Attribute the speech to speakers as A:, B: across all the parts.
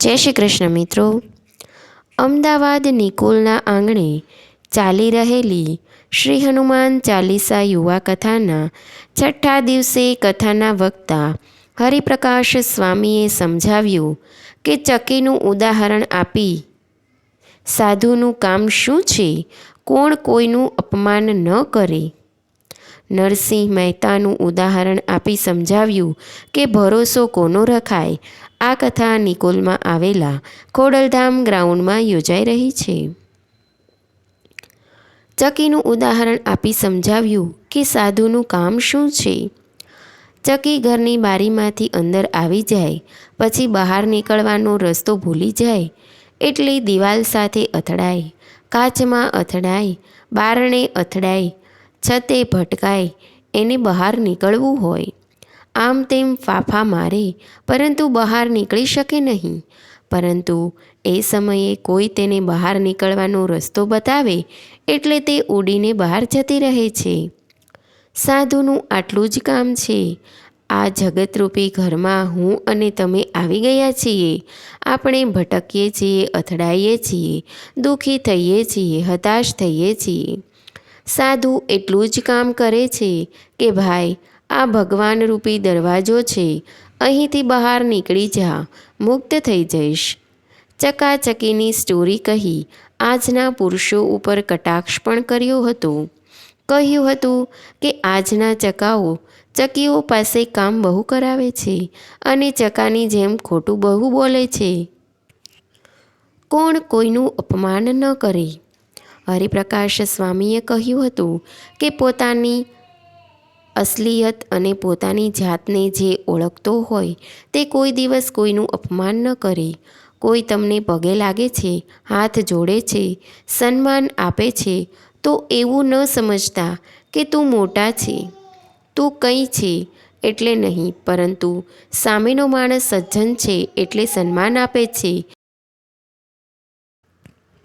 A: જય શ્રી કૃષ્ણ મિત્રો. અમદાવાદ નિકોલના આંગણે ચાલી રહેલી શ્રી હનુમાન ચાલીસા યુવા કથાના છઠ્ઠા દિવસે કથાના વક્તા હરિપ્રકાશ સ્વામીએ સમજાવ્યું કે ચકીનું ઉદાહરણ આપી, સાધુનું કામ શું છે? કોણ કોઈનું અપમાન ન કરે? નરસિંહ મહેતાનું ઉદાહરણ આપી સમજાવ્યું કે ભરોસો કોનો રખાય? આ કથા નિકોલમાં આવેલા ખોડલધામ ગ્રાઉન્ડમાં યોજાઈ રહી છે. ચકીનું ઉદાહરણ આપી સમજાવ્યું કે સાધુનું કામ શું છે? ચકી ઘરની બારીમાંથી અંદર આવી જાય, પછી બહાર નીકળવાનો રસ્તો ભૂલી જાય, એટલે દિવાલ સાથે અથડાય, કાચમાં અથડાય, બારણે અથડાય છતે ભટકાય, એને બહાર નીકળવું હોય. આમ તેમ ફાફા મારે, પરંતુ બહાર નીકળી શકે નહીં. પરંતુ એ સમયે કોઈ તેને બહાર નીકળવાનો રસ્તો બતાવે, એટલે તે ઉડીને બહાર જતી રહે છે. સાધુનું આટલું જ કામ છે. આ જગતરૂપી ઘરમાં હું અને તમે આવી ગયા છીએ. આપણે ભટકીએ છીએ, અથડાઈએ છીએ, દુઃખી થઈએ છીએ, હતાશ થઈએ છીએ. સાધુ એટલું જ કામ કરે છે કે ભાઈ, આ ભગવાન રૂપી દરવાજો છે, અહીંથી બહાર નીકળી જા, મુક્ત થઈ જઈશ. ચકાચકીની સ્ટોરી કહી આજના પુરુષો ઉપર કટાક્ષ પણ કર્યો હતો. કહ્યું હતું કે આજના ચકાઓ ચકીઓ પાસે કામ બહુ કરાવે છે અને ચકાની જેમ ખોટું બહુ બોલે છે. કોણ કોઈનું અપમાન ન કરે. હરિપ્રકાશ સ્વામીએ કહ્યું હતું કે પોતાની અસલિયત અને પોતાની જાતને જે ઓળખતો હોય તે કોઈ દિવસ કોઈનું અપમાન ન કરે. કોઈ તમને પગે લાગે છે, હાથ જોડે છે, સન્માન આપે છે, તો એવું ન સમજતા કે તું મોટા છે. તું કંઈ છે એટલે નહીં, પરંતુ સામેનો માણસ સજ્જન છે એટલે સન્માન આપે છે.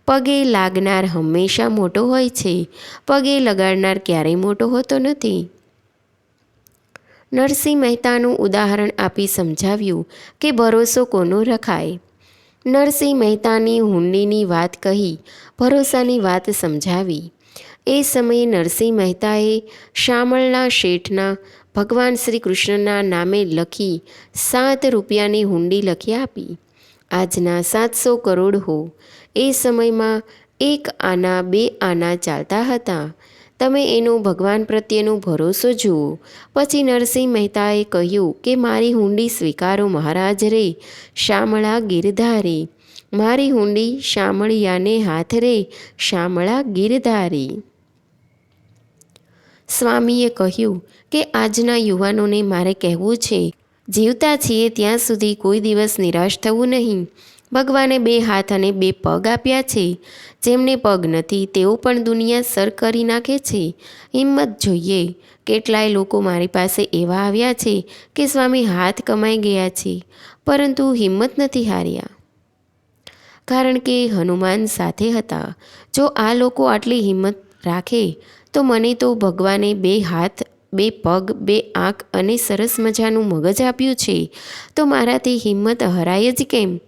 A: પગે લાગનાર હંમેશા મોટો હોય છે, પગે લગાડનાર ક્યારેય મોટો હોતો નથી. નરસિંહ મહેતાનું ઉદાહરણ આપી સમજાવ્યું કે ભરોસો કોનો રખાય? નરસિંહ મહેતાની હુંડીની વાત કહી, ભરોસાની વાત સમજાવી. એ સમયે નરસિંહ મહેતાએ શામળના શેઠના ભગવાન શ્રી કૃષ્ણના નામે લખી સાત રૂપિયાની હુંડી લખી આપી. આજના સાતસો કરોડ હો. એ સમયમાં એક આના બે આના ચાલતા હતા. તમે એનો ભગવાન પ્રત્યેનો ભરોસો જુઓ. પછી નરસિંહ મહેતાએ કહ્યું કે મારી હુંડી સ્વીકારો મહારાજ રે, શામળા ગિરધારે મારી હુંડી શામળિયાને હાથ રે, શામળા ગિરધારી સ્વામીએ કહ્યું કે આજના યુવાનોને મારે કહેવું છે જીવતા છીએ ત્યાં સુધી કોઈ દિવસ નિરાશ થવું નહીં. ભગવાને બે હાથ અને બે પગ આપ્યા છે. જેમને પગ નથી, તેઓ પણ દુનિયા સર કરી નાખે છે. હિંમત જોઈએ. કેટલાય લોકો મારી પાસે એવા આવ્યા છે કે સ્વામી હાથ કમાઈ ગયા છે, પરંતુ હિંમત નથી હાર્યા. કારણ કે હનુમાન સાથે હતા. જો આ લોકો આટલી હિંમત રાખે, તો મને તો ભગવાને બે હાથ બે પગ, બે આંખ અને સરસ મજાનું મગજ આપ્યું છે. તો મારાથી હિંમત હરાય જ કેમ?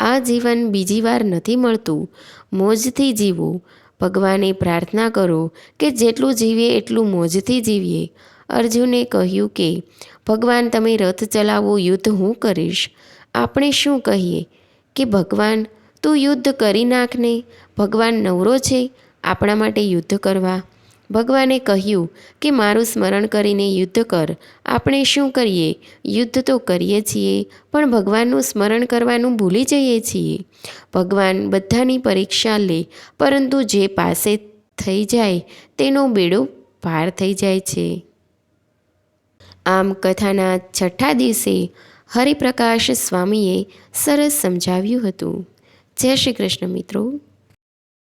A: આ જીવન બીજી વાર નથી મળતું. મોજથી જીવો. ભગવાને પ્રાર્થના કરો કે જેટલું જીવીએ એટલું મોજથી જીવીએ. અર્જુને કહ્યું કે, ભગવાન, તમે રથ ચલાવો, યુદ્ધ હું કરીશ. આપણે શું કહીએ? કે ભગવાન, તું યુદ્ધ કરી નાખને ભગવાન નવરો છે. આપણા માટે યુદ્ધ કરવા. ભગવાને કહ્યું કે મારું સ્મરણ કરીને યુદ્ધ કર. આપણે શું કરીએ? યુદ્ધ તો કરીએ છીએ, પણ ભગવાનનું સ્મરણ કરવાનું ભૂલી જઈએ છીએ. ભગવાન બધાની પરીક્ષા લે, પરંતુ જે પાસે થઈ જાય, તેનો બેડો પાર થઈ જાય છે. આમ કથાના છઠ્ઠા દિવસે હરિપ્રકાશ સ્વામીએ સરસ સમજાવ્યું હતું. જય શ્રી કૃષ્ણ મિત્રો.